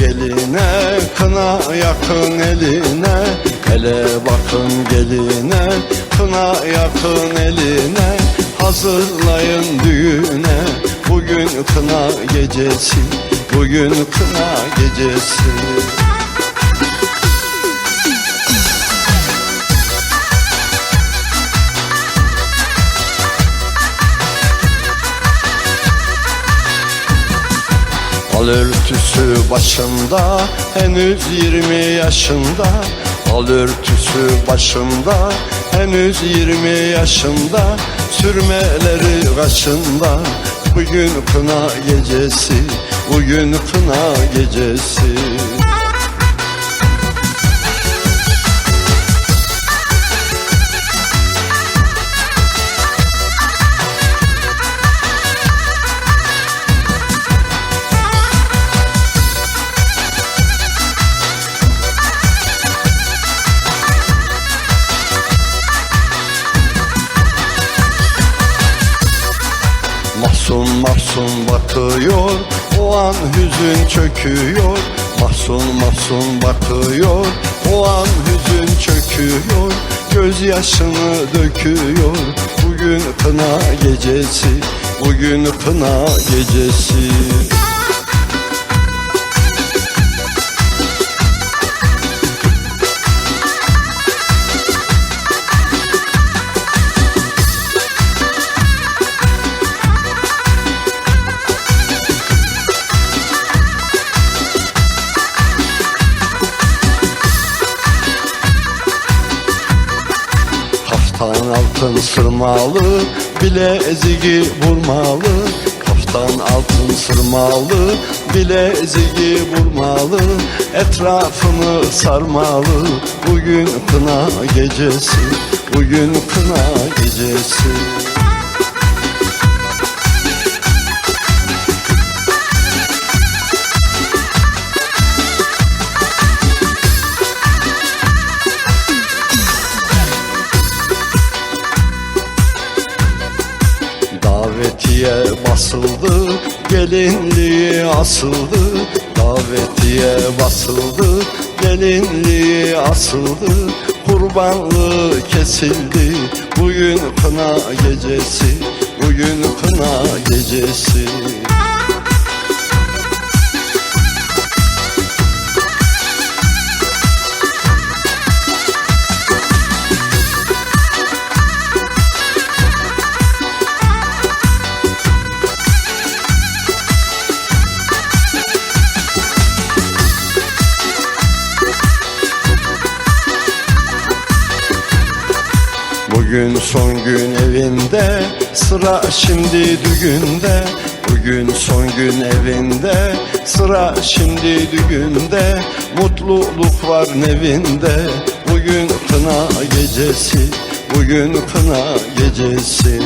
eline Kına yakın eline. Hele bakın geline Kına yakın eline. Hazırlayın düğüne Bugün kına gecesi Bugün kına gecesi Al örtüsü başında henüz 20 yaşında. Al örtüsü başında henüz 20 yaşında. Sürmeleri kaşında Bugün kına gecesi Bugün kına gecesi Mahzun mahzun bakıyor O an hüzün çöküyor. Mahzun mahzun bakıyor O an hüzün çöküyor. Gözyaşını döküyor Bugün kına gecesi Bugün kına gecesi Kaftan altın sırmalı Bileziği vurmalı. Kaftan altın sırmalı Bileziği vurmalı. Etrafını sarmalı Bugün kına gecesi Bugün kına gecesi Davetiye basıldı, gelinliği asıldı. Davetiye basıldı, gelinliği asıldı. Kurbanlığı kesildi, bugün kına gecesi Bugün kına gecesi Bugün son gün evinde Sıra şimdi düğünde. Bugün son gün evinde Sıra şimdi düğünde. Mutluluk var nevinde Bugün kına gecesi Bugün kına gecesi